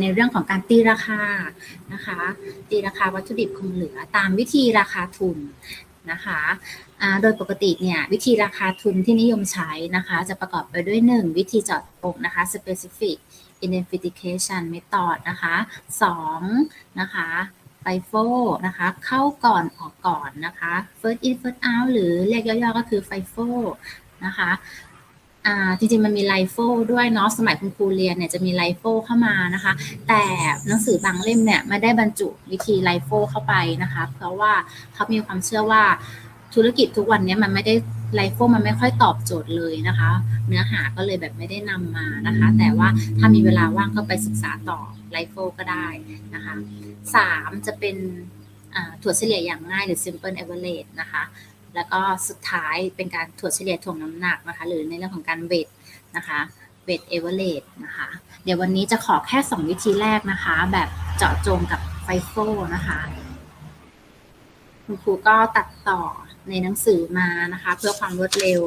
ในเรื่องของการตีราคานะคะตีราคาวัตถุดิบคงเหลือตามวิธีราคาทุนนะคะโดยปกติเนี่ยวิธีราคาทุนที่นิยมใช้นะคะจะประกอบไปด้วย 1 วิธีเจาะจงนะคะ specific identification method นะคะ2นะคะ FIFO นะคะเข้าก่อนออกก่อนนะคะ first in first out หรือเรียกย่อๆก็คือ FIFO นะคะ อ่าจริงๆมันมีไลโฟด้วยเนาะสมัยคุณครูเรียนเนี่ยจะมีไลโฟเข้ามานะคะ แต่หนังสือบางเล่มเนี่ยไม่ได้บรรจุวิธีไลโฟเข้าไปนะคะ เพราะว่าเขามีความเชื่อว่าธุรกิจทุกวันนี้มันไม่ได้ไลโฟมันไม่ค่อยตอบโจทย์เลยนะคะ เนื้อหาก็เลยแบบไม่ได้นำมานะคะ แต่ว่าถ้ามีเวลาว่างก็ไปศึกษาต่อไลโฟก็ได้นะคะสามจะเป็นถั่วเฉลี่ยอย่างง่ายหรือ simple average นะคะ แล้วก็สุดท้ายเป็นการถั่วเฉลี่ยถ่วงน้ำหนักนะคะ หรือในเรื่องของการเวทนะคะเวทเอเวอเรสนะคะ เดี๋ยววันนี้จะขอแค่ 2 วิธีแรกนะคะ แบบเจาะจงกับไฟโฟนะคะ คุณครูก็ตัดต่อในหนังสือมานะคะ เพื่อความรวดเร็ว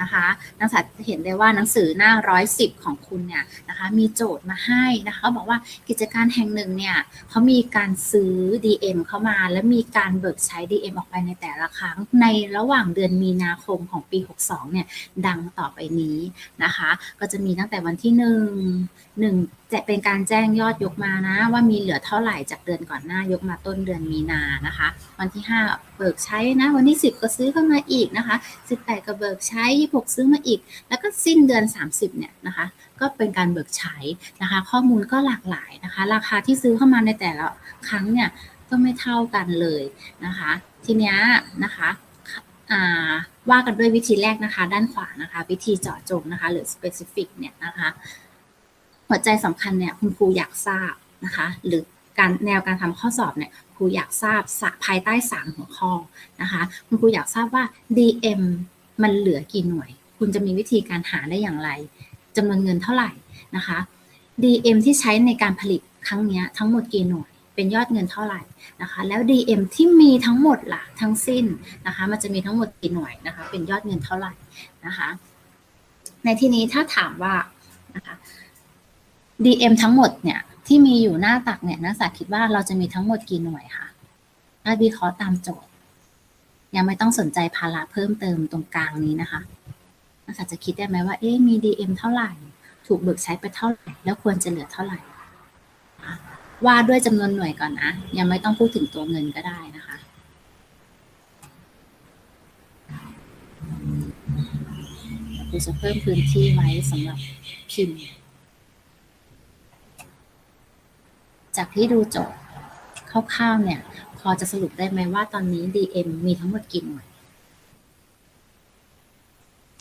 นะคะนักศึกษาจะเห็นได้ว่าหนังสือหน้า110ของคุณเนี่ยนะคะมีโจทย์มาให้นะคะบอกว่ากิจการแห่งหนึ่งเนี่ยเขามีการซื้อ DM เข้ามา และมีการเบิกใช้ DM ออกไปในแต่ละครั้ง ในระหว่างเดือนมีนาคมของปี 62เนี่ยดังต่อไปนี้นะคะ ก็จะมีตั้งแต่วันที่1 1จะเป็นการแจ้งยอดยกมานะ ว่ามีเหลือเท่าไหร่จากเดือนก่อนหน้ายกมาต้นเดือนมีนานะคะ วันที่ 5 เบิกใช้นะ วันที่ 10 ก็ซื้อเข้ามาอีกนะคะ 18 ก็เบิกใช้26ซื้อมาอีก แล้วก็สิ้นเดือน 30เนี่ยนะคะก็เป็นการเบิกใช้นะคะ ข้อมูลก็หลากหลายนะคะ ราคาที่ซื้อเข้ามาในแต่ละครั้งเนี่ยก็ไม่เท่ากันเลยนะคะ ทีนี้นะคะว่ากันด้วยวิธีแรกนะคะ ด้านขวานะคะ วิธีเจาะจงนะคะ หรือ specific เนี่ยนะคะ หัวใจสำคัญเนี่ยคุณครูอยากทราบนะคะ หรือการแนวการทำข้อสอบเนี่ยครูอยากทราบภายใต้สามหัวข้อนะคะ คุณครูอยากทราบว่า DM มันเหลือกี่หน่วย คุณจะมีวิธีการหาได้อย่างไรจำนวนเงินเท่าไหร่นะคะ DM ที่ใช้ในการผลิตครั้งนี้ทั้งหมดกี่หน่วย เป็นยอดเงินเท่าไหร่นะคะ แล้ว DM ที่มีทั้งหมดล่ะทั้งสิ้นนะคะ มันจะมีทั้งหมดกี่หน่วยนะคะ เป็นยอดเงินเท่าไหร่นะคะ ในที่นี้ถ้าถามว่านะคะ DM ทั้งหมดเนี่ยที่มีอยู่หน้าตักเนี่ยนักศึกษาคิดว่าเราจะมีทั้งหมดกี่หน่วยคะถ้าวิเคราะห์ตามโจทย์ ยังไม่ต้องสนใจภาระเพิ่มเติมตรงกลางนี้นะคะนักศึกษาจะคิดได้ไหมว่าเอ๊ะมี DM เท่าไหร่ ถูกเบิกใช้ไปเท่าไหร่แล้วควรจะเหลือเท่าไหร่ว่าด้วยจำนวนหน่วยก่อนนะ ยังไม่ต้องพูดถึงตัวเงินก็ได้นะคะครูจะเพิ่มพื้นที่ไว้สำหรับพิมพ์ จากที่ดูโจทย์คร่าวๆเนี่ย อจะสรุปได้ไหมว่าตอนนี้ DM มีทั้งหมดกี่หน่วย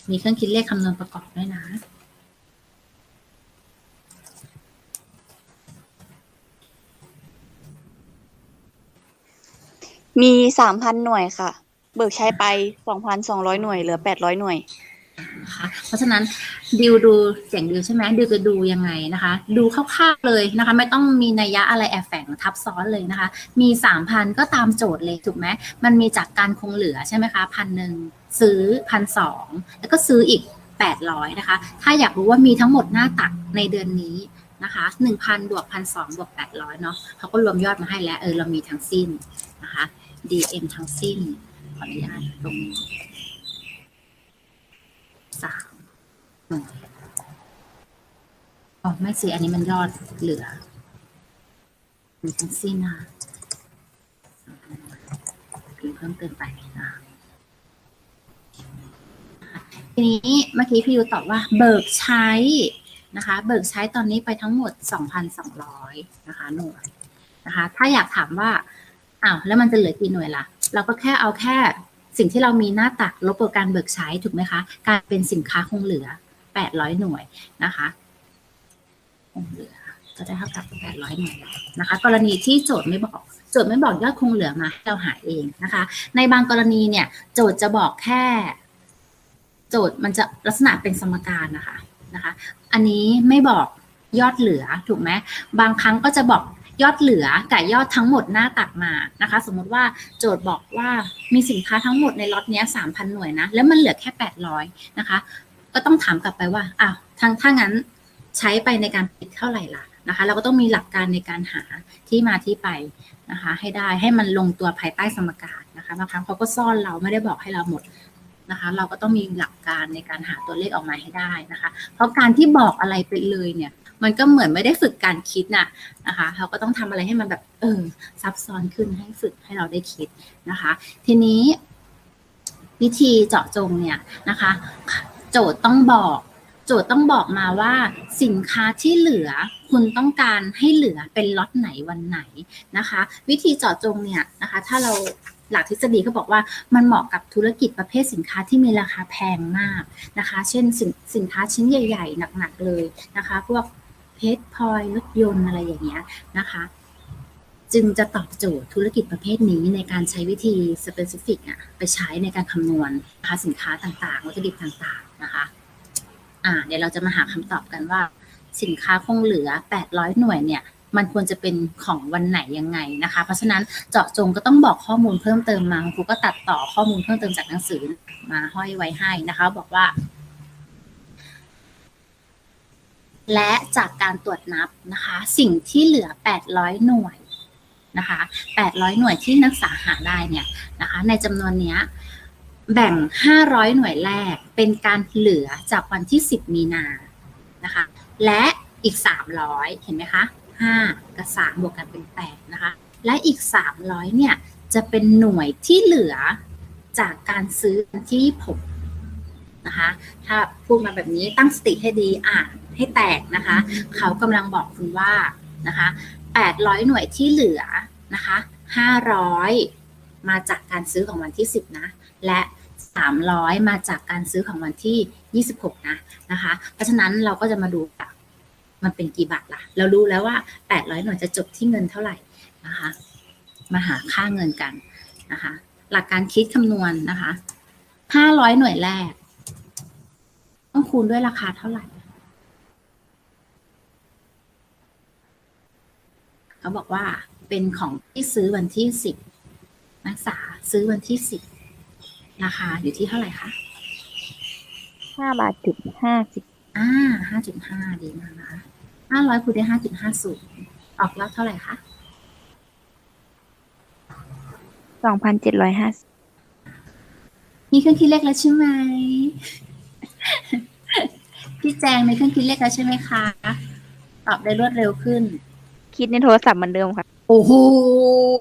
มีเครื่องคิดเลขคำนวณประกอบด้วยนะ มีสามพันหน่วยค่ะ เบิกใช้ไปสองพันสองร้อยหน่วย เหลือแปดร้อยหน่วย นะคะเพราะฉะนั้นดิวดูเสียงดิวใช่ไหมดิวจะดูยังไงนะคะ ดูคร่าวๆเลยนะคะ ไม่ต้องมีนัยยะอะไรแอบแฝงทับซ้อนเลยนะคะ มีสามพันก็ตามโจทย์เลยถูกไหมมันมีจากการคงเหลือใช่ไหมคะพันหนึ่งซื้อพันสองแล้วก็ซื้ออีกแปดร้อยนะคะ ถ้าอยากรู้ว่ามีทั้งหมดหน้าตักในเดือนนี้นะคะหนึ่งพันบวกพันสองบวกแปดร้อยเนาะเขาก็รวมยอดมาให้แล้วเออเรามีทั้งสิ้นนะคะ DM ทั้งสิ้นขออนุญาตตรงนี้สาม อ๋อไม่สิอันนี้มันยอดเหลือมีทั้งสิ้นนะคะพิมพ์เพิ่มเติมไปนะคะทีนี้เมื่อกี้พี่ยูตอบว่าเบิกใช้นะคะ เบิกใช้ตอนนี้ไปทั้งหมด 2,200 นะคะ หน่วยนะคะ ถ้าอยากถามว่าอ้าวแล้วมันจะเหลือกี่หน่วยล่ะ เราก็แค่เอาแค่สิ่งที่เรามีหน้าตักลบกับการเบิกใช้ถูกไหมคะ การเป็นสินค้าคงเหลือ 800 หน่วยนะคะคงเหลือก็ได้เท่ากับ 800 หน่วยนะคะ กรณีที่โจทย์ไม่บอกโจทย์ไม่บอกยอดคงเหลือมาให้เราหาเองนะคะ ในบางกรณีเนี่ยโจทย์จะบอกแค่ โจทย์มันจะลักษณะเป็นสมการนะคะนะคะ อันนี้ไม่บอกยอดเหลือถูกไหมบางครั้งก็จะบอกยอดเหลือกับยอดทั้งหมดหน้าตักมานะคะ สมมติว่าโจทย์บอกว่ามีสินค้าทั้งหมดในล็อตนี้ย3,000 หน่วยนะ แล้วมันเหลือแค่ 800 นะคะ ก็ต้องถามกลับไปว่าอ้าวทางถ้างั้นใช้ไปในการผลิตเท่าไหร่ล่ะนะคะ เราก็ต้องมีหลักการในการหาที่มาที่ไปนะคะ ให้ได้ให้มันลงตัวภายใต้สมการนะคะบางครั้งเขาก็ซ่อนเราไม่ได้บอกให้เราหมดนะคะ เราก็ต้องมีหลักการในการหาตัวเลขออกมาให้ได้นะคะ เพราะการที่บอกอะไรไปเลยเนี่ย มันก็เหมือนไม่ได้ฝึกการคิดน่ะนะคะเราก็ต้องทำอะไรให้มันแบบเออซับซ้อนขึ้นให้ฝึกให้เราได้คิดนะคะ ทีนี้วิธีเจาะจงเนี่ยนะคะ โจทย์ต้องบอก โจทย์ต้องบอกมาว่าสินค้าที่เหลือคุณต้องการให้เหลือเป็นล็อตไหนวันไหนนะคะ วิธีเจาะจงเนี่ยนะคะ ถ้าเราหลักทฤษฎีเขาบอกว่ามันเหมาะกับธุรกิจประเภทสินค้าที่มีราคาแพงมากนะคะ เช่นสินสินค้าชิ้นใหญ่ ๆ หนักๆเลยนะคะ พวกเพชรพลอยรถยนต์อะไรอย่างเงี้ยนะคะ จึงจะตอบโจทย์ธุรกิจประเภทนี้ในการใช้วิธี specific อะไปใช้ในการคำนวณนะคะสินค้าต่างๆ วัตถุดิบต่างๆนะคะอ่าเดี๋ยวเราจะมาหาคำตอบกันว่า สินค้าคงเหลือ 800 หน่วยเนี่ยมันควรจะเป็นของวันไหนยังไงนะคะ เพราะฉะนั้นเจาะจงก็ต้องบอกข้อมูลเพิ่มเติมมาครูก็ตัดต่อข้อมูลเพิ่มเติมจากหนังสือมาห้อยไว้ให้นะคะ บอกว่า และจากการตรวจนับนะคะ สิ่งที่เหลือ 800 หน่วย นะคะ800 หน่วยที่นักศึกษาหาได้เนี่ยนะคะ ในจำนวนเนี้ยแบ่ง 500 หน่วยแรกเป็นการเหลือจากวันที่ 10 มีนานะคะ และอีก 300 เห็นไหมคะ 5 กับ 3 บวกกันเป็น 8 นะคะ และอีก 300 เนี่ย จะเป็นหน่วยที่เหลือจากการซื้อที่26นะคะ ถ้าพูดมาแบบนี้ตั้งสติให้ดีอ่านให้แตกนะคะ เขากำลังบอกคุณว่านะคะ 800 หน่วยที่เหลือนะคะ500 มาจากการซื้อของวันที่ 10 นะ และ300 มาจากการซื้อของวันที่ 26 นะนะคะ เพราะฉะนั้นเราก็จะมาดูว่ามันเป็นกี่บาทล่ะ เรารู้แล้วว่า 800 หน่วยจะจบที่เงินเท่าไหร่นะคะ มาหาค่าเงินกันนะคะ หลักการคิดคำนวณนะคะ 500 หน่วยแรก ต้องคูณด้วยราคาเท่าไหร่ เขาบอกว่าเป็นของที่ซื้อวันที่10นักศึกษาซื้อวันที่10ราคาอยู่ที่เท่าไหร่คะห้าบาทจุดห้าสิบอ่าห้าจุดห้าดีมากนะคะห้าร้อยคูณด้วยห้าจุดห้าศูนย์ออกแล้วเท่าไหร่คะสองพันเจ็ดร้อยห้าสิบมีเครื่องคิดเลขแล้วใช่ไหมพี่แจงในเครื่องคิดเลขแล้วใช่ไหมคะ ตอบได้รวดเร็วขึ้น คิดในโทรศัพท์เหมือนเดิมค่ะ โอ้โห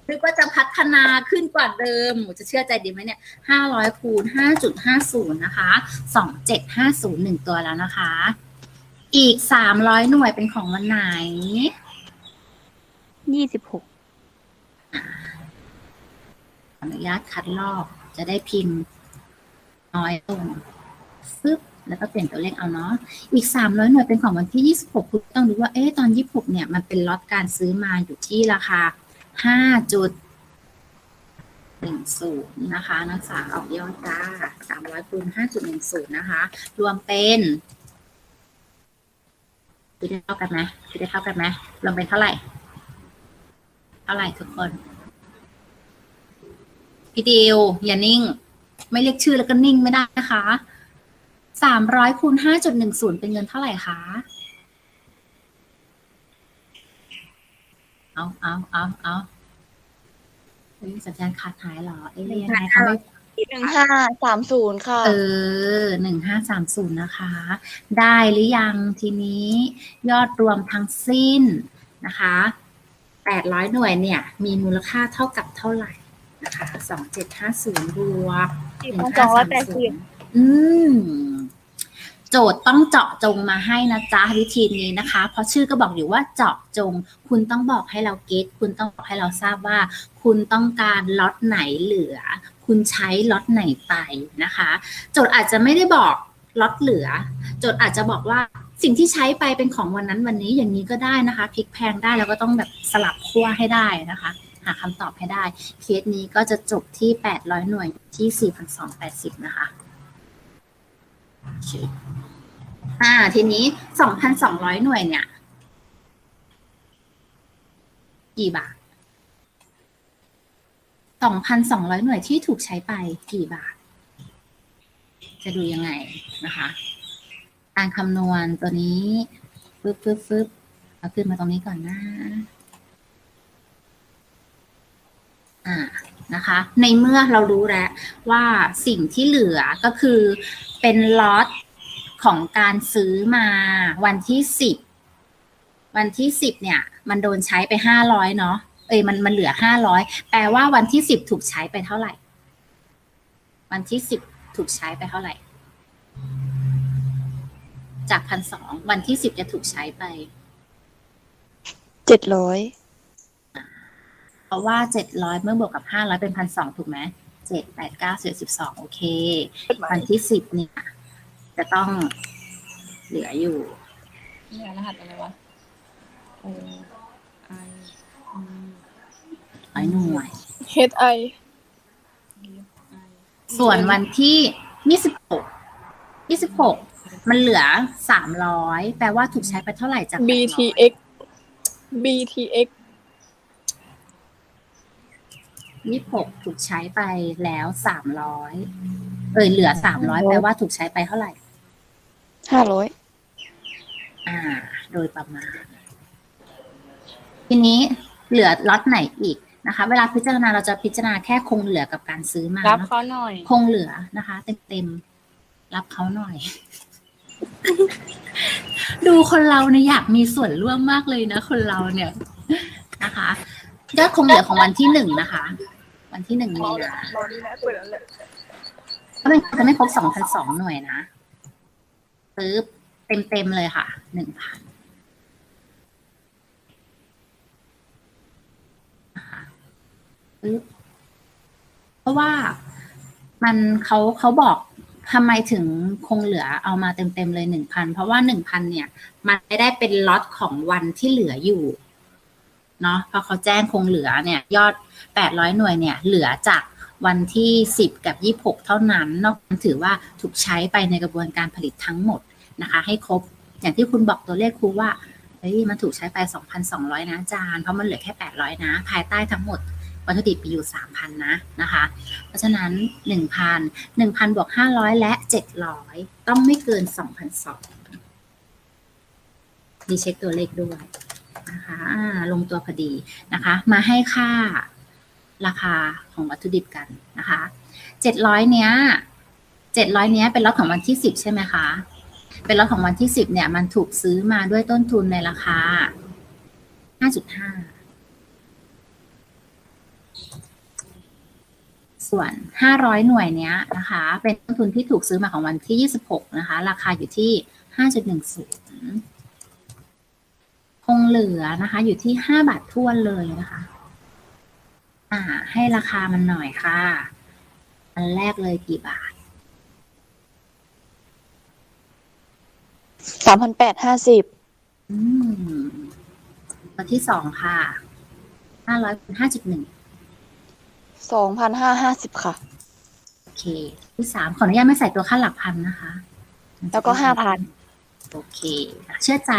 นึกว่าจะพัฒนาขึ้นกว่าเดิมหมูจะเชื่อใจดีไหมเนี่ยห้าร้อยคูณห้าจุดห้าศูนย์นะคะสองเจ็ดห้าศูนย์หนึ่งตัวแล้วนะคะ อีกสามร้อยหน่วยเป็นของวันไหน ยี่สิบหกขออนุญาตคัดลอกจะได้พิมพ์ น้อยลงฟึบ แล้วก็เปลี่ยนตัวเลขเอาเนาะ อีก 300 หน่วยเป็นของวันที่ 26 คุณต้องดูว่า เอ๊ะ ตอน 26 เนี่ย มันเป็นล็อตการซื้อมาอยู่ที่ราคา 5.10 นะคะ นักศึกษาออกยอดจ้า300คูณ5.10 นะคะ รวมเป็นคือได้เท่ากันไหมคือได้เท่ากันไหมรวมเป็นเท่าไหร่ เท่าไหร่ทุกคน พี่ดิวอย่านิ่ง ไม่เรียกชื่อแล้วก็นิ่งไม่ได้นะคะ สามร้อยคูณห้าจุดหนึ่งศูนย์เป็นเงินเท่าไหร่คะ เอาเอาเอาเอาเฮ้ยสัญญาณขาดหายเหรอ เอ๊ะยังไงคะไม่ หนึ่งห้าสามศูนย์ค่ะ เออหนึ่งห้าสามศูนย์นะคะ ได้หรือยังทีนี้ยอดรวมทั้งสิ้นนะคะแปดร้อยหน่วยเนี่ย มีมูลค่าเท่ากับเท่าไหร่นะคะสองเจ็ดห้าศูนย์บวกสี่พันสองร้อยแปดสิบ อืม โจทย์ต้องเจาะจงมาให้นะจ๊ะวิธีนี้นะคะ เพราะชื่อก็บอกอยู่ว่าเจาะจง คุณต้องบอกให้เราเก็ตคุณต้องบอกให้เราทราบว่า คุณต้องการล็อตไหนเหลือ คุณใช้ล็อตไหนไปนะคะ โจทย์อาจจะไม่ได้บอกล็อตเหลือ โจทย์อาจจะบอกว่าสิ่งที่ใช้ไปเป็นของวันนั้นวันนี้อย่างนี้ก็ได้นะคะพลิกแพงได้แล้วก็ต้องแบบสลับขั้วให้ได้นะคะ หาคำตอบให้ได้ เคสนี้ก็จะจบที่ 800 หน่วยที่ 4,280 นะคะ อ่า ทีนี้2,200หน่วยเนี่ย กี่บาท2,200หน่วยที่ถูกใช้ไปกี่บาท จะดูยังไงนะคะการคำนวณตัวนี้ฟึบฟึบฟึบเอาขึ้นมาตรงนี้ก่อนนะอ่านะคะ ในเมื่อเรารู้แล้วว่าสิ่งที่เหลือก็คือเป็นล็อต ของการซื้อมาวันที่สิบวันที่สิบเนี่ย มันโดนใช้ไปห้าร้อยเนาะเอ้ยมันมันเหลือห้าร้อยแปลว่าวันที่สิบถูกใช้ไปเท่าไหร่ วันที่สิบถูกใช้ไปเท่าไหร่ จากพันสองวันที่สิบจะถูกใช้ไปเจ็ดร้อยเพราะว่าเจ็ดร้อยเมื่อบวกกับห้าร้อยเป็นพันสองถูกไหมเจ็ดแปดเก้าสิบสิบสองโอเค วันที่สิบเนี่ย จะต้องเหลืออยู่เนี่ยรหัสอะไรวะ O I ร้อยหน่วย H I ส่วนวันที่ยี่สิบหกยี่สิบหกมันเหลือสามร้อยแปลว่าถูกใช้ไปเท่าไหร่จาก B T X B T X ยี่สิบหกถูกใช้ไปแล้วสามร้อยเอยเหลือสามร้อยแปลว่าถูกใช้ไปเท่าไหร่ ห้าร้อยอ่า โดยประมาณ ทีนี้เหลือล็อตไหนอีกนะคะ เวลาพิจารณาเราจะพิจารณาแค่คงเหลือกับการซื้อมารับเนอะเขาหน่อย คงเหลือนะคะ เต็มๆรับเขาหน่อย ดูคนเราเนี่ยอยากมีส่วนร่วมมากเลยนะ คนเราเนี่ยนะคะยอดคงเหลือของวันที่หนึ่งนะคะ วันที่หนึ่งมีนารอนี่นะเปิดแล้วแหละ ก็ไม่จะไม่ครบสองพันสองหน่วยนะ ปึ๊บเต็มๆเลยค่ะหนึ่งพันนะคะปึ๊บเพราะว่ามันเขาเขาบอกทำไมถึงคงเหลือเอามาเต็มๆเลยหนึ่งพันเพราะว่าหนึ่งพันเนี่ย มันไม่ได้เป็นล็อตของวันที่เหลืออยู่เนาะพราะเขาแจ้งคงเหลือเนี่ย ยอดแปดร้อยหน่วยเนี่ย เหลือจาก วันที่สิบกับยี่หกเท่านั้น นอกนั้นถือว่าถูกใช้ไปในกระบวนการผลิตทั้งหมดนะคะ ให้ครบ อย่างที่คุณบอกตัวเลขครูว่าเฮ้ยมันถูกใช้ไป 2,200 นะอาจารย์ เพราะมันเหลือแค่ 800 นะ ภายใต้ทั้งหมดวัตถุดิบมีอยู่ 3,000 นะนะคะ เพราะฉะนั้น 1,000 1,000บวก500 และ 700 ต้องไม่เกิน 2,200ดีเช็คตัวเลขด้วยนะคะลงตัวพอดีนะคะ มาให้ค่า ราคาของวัตถุดิบกันนะคะ700เนี้ย700เนี้ยเป็นล็อตของวันที่10ใช่ไหมคะ เป็นล็อตของวันที่10เนี่ย มันถูกซื้อมาด้วยต้นทุนในราคา5.5ส่วน 500 หน่วยเนี้ยนะคะ เป็นต้นทุนที่ถูกซื้อมาของวันที่ 26 นะคะ ราคาอยู่ที่ 5.10 คงเหลือนะคะ อยู่ที่ 5 บาททวนเลยนะคะ อ่า ให้ราคามันหน่อยค่ะ อันแรกเลยกี่บาท สามพันแปดห้าสิบอืมตัวที่สองค่ะห้าร้อยคูณห้าจุดหนึ่งสองพันห้าห้าสิบค่ะ โอเค ที่สามขออนุญาตไม่ใส่ตัวค่าหลักพันนะคะแล้วก็ห้าพัน โอเค เชื่อใจ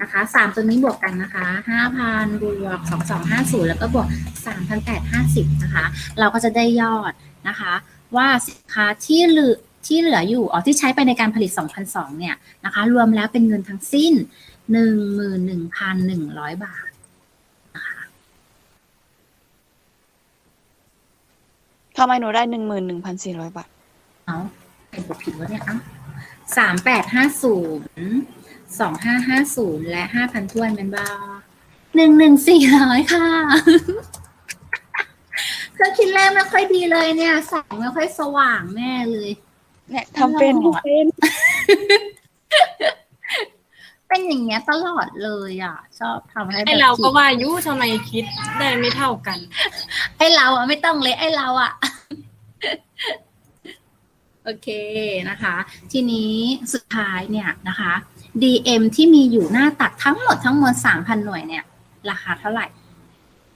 นะคะสามตัวนี้บวกกันนะคะห้าพันบวกสองสองห้าศูนย์แล้วก็บวกสามพันแปดห้าสิบนะคะ เราก็จะได้ยอดนะคะ ว่าสินค้าที่เหลือที่เหลืออยู่อ๋อที่ใช้ไปในการผลิต2,002เนี่ยนะคะ รวมแล้วเป็นเงินทั้งสิ้น 11,100 บาททำไมหนูได้หนึ่งหมื่นหนึ่งพันสี่ร้อยบาท เอาเป็นบทผิดวะเนี่ยเอ้า สามแปดห้าศูนย์สองห้าห้าศูนย์และห้าพันทวนเป็นบ้าหนึ่งหนึ่งสี่ร้อยค่ะเครื่องคิดเลขไม่ค่อยดีเลยเนี่ยแสงไม่ค่อยสว่างแน่เลย เนี่ยทำเป็นตลอดทำเป็นเป็นอย่างเงี้ยตลอดเลยอะ ชอบทำให้แบบไอเราก็ผิดว่ายุทำไมคิดได้ไม่เท่ากัน ไอ้เราอะไม่ต้องเลยไอ้เราอะ โอเคนะคะ ทีนี้สุดท้ายเนี่ยนะคะ DM ที่มีอยู่หน้าตักทั้งหมดทั้งมวล3,000 หน่วยเนี่ย ราคาเท่าไหร่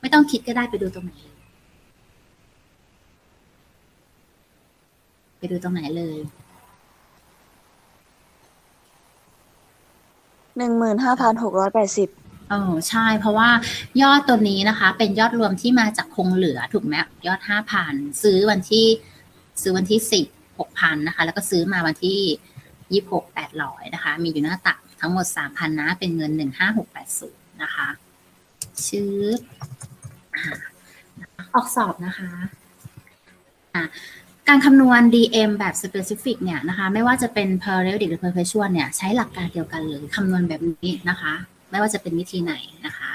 ไม่ต้องคิดก็ได้ไปดูตรงไหนเลยไปดูตรงไหนเลยหนึ่งหมื่นห้าพันหกร้อยแปดสิบเออใช่ เพราะว่ายอดตัวนี้นะคะ เป็นยอดรวมที่มาจากคงเหลือถูกไหมยอดห้าพันซื้อวันที่ซื้อวันที่สิบ หกพันนะคะ แล้วก็ซื้อมาวันที่ยี่หกแปดร้อยนะคะ มีอยู่หน้าตักทั้งหมดสามพันนะ เป็นเงินหนึ่งห้าหกแปดศูนย์นะคะ ชื่อออกสอบนะคะอะการคำนวณ DM แบบ specific เนี่ยนะคะ ไม่ว่าจะเป็น periodic หรือ perpetual เนี่ย ใช้หลักการเดียวกันเลยคำนวณแบบนี้นะคะ ไม่ว่าจะเป็นวิธีไหนนะคะ